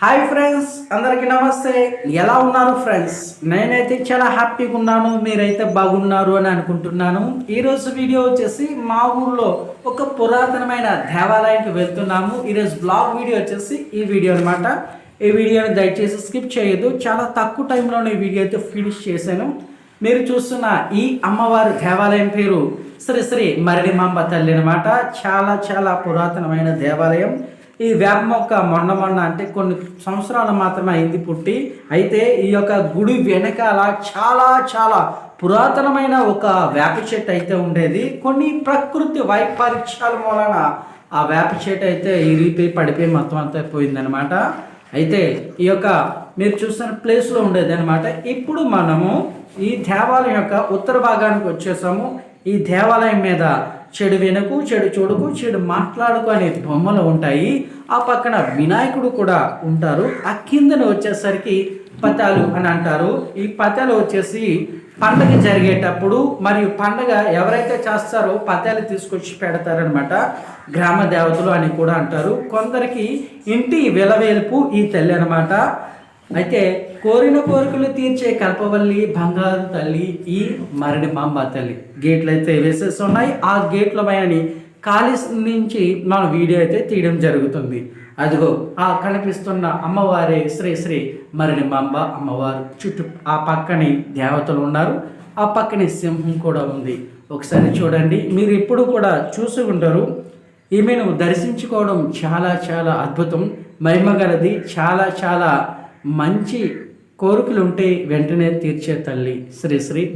Hi friends అందరికీ నమస్తే. ఎలా ఉన్నారు ఫ్రెండ్స్? నేనైతే చాలా హ్యాపీగా ఉన్నాను మీరైతే బాగున్నారు అని అనుకుంటున్నాను. ఈరోజు వీడియో వచ్చేసి మా ఊర్లో ఒక పురాతనమైన దేవాలయానికి వెళ్తున్నాము. ఈరోజు బ్లాగ్ వీడియో వచ్చేసి ఈ వీడియో అనమాట ఈ వీడియోని దయచేసి స్కిప్ చేయొద్దు. చాలా తక్కువ టైంలోనే ఈ వీడియో అయితే ఫినిష్ చేశాను. మీరు చూస్తున్న ఈ అమ్మవారి దేవాలయం పేరు శ్రీ శ్రీ మరడిమాంబ తల్లి అనమాట చాలా చాలా పురాతనమైన దేవాలయం. ఈ వేప మొక్క మొన్న మొన్న అంటే కొన్ని సంవత్సరాలు మాత్రమే అయింది పుట్టి అయితే ఈ యొక్క గుడి వెనకాల చాలా చాలా పురాతనమైన ఒక వేప చెట్టు అయితే ఉండేది. కొన్ని ప్రకృతి వైపరీత్యాల మూలన ఆ వేప చెట్టు అయితే ఇరిగిపోయి పడిపోయి మొత్తం అంతా పోయిందనమాట అయితే ఈ యొక్క మీరు చూస్తున్న ప్లేస్లో ఉండేది అనమాట ఇప్పుడు మనము ఈ దేవాలయం యొక్క ఉత్తర భాగానికి వచ్చేసాము. ఈ దేవాలయం మీద చెడు వినకు చెడు చూడకు చెడు మాట్లాడుకు అనే బొమ్మలు ఉంటాయి. ఆ పక్కన వినాయకుడు కూడా ఉంటారు. ఆ కిందన వచ్చేసరికి పతాలు అని అంటారు. ఈ పతాలు వచ్చేసి పండగ జరిగేటప్పుడు మరియు పండగ ఎవరైతే చేస్తారో పతాలు తీసుకొచ్చి పెడతారనమాట గ్రామ దేవతలు అని కూడా అంటారు. కొందరికి ఇంటి విలవేల్పు ఈ తల్లి అనమాట అయితే కోరిన కోరికలు తీర్చే కల్పవల్లి బంగారు తల్లి ఈ మరణిమాంబ తల్లి. గేట్లు అయితే వేసేసి ఉన్నాయి ఆ గేట్ల పైన ఖాళీ నుంచి మన వీడియో అయితే తీయడం జరుగుతుంది. అదిగో ఆ కనిపిస్తున్న అమ్మవారే శ్రీ శ్రీ మరణిమాంబ అమ్మవారు. చుట్టూ ఆ పక్కనే దేవతలు ఉన్నారు. ఆ పక్కనే సింహం కూడా ఉంది. ఒకసారి చూడండి. మీరు ఎప్పుడు కూడా చూసి ఉంటారు ఈమెను దర్శించుకోవడం చాలా చాలా అద్భుతం. మహిమగలది చాలా చాలా మంచి కోరికలు ఉంటే వెంటనే తీర్చే తల్లి శ్రీ శ్రీ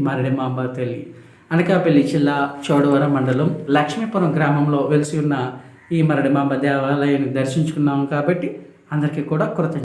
తల్లి. అనకాపల్లి జిల్లా చోడవరం మండలం లక్ష్మీపురం గ్రామంలో వెలిసి ఉన్న ఈ మరణమాంబ దేవాలయాన్ని దర్శించుకున్నాం కాబట్టి అందరికీ కూడా కృతజ్ఞ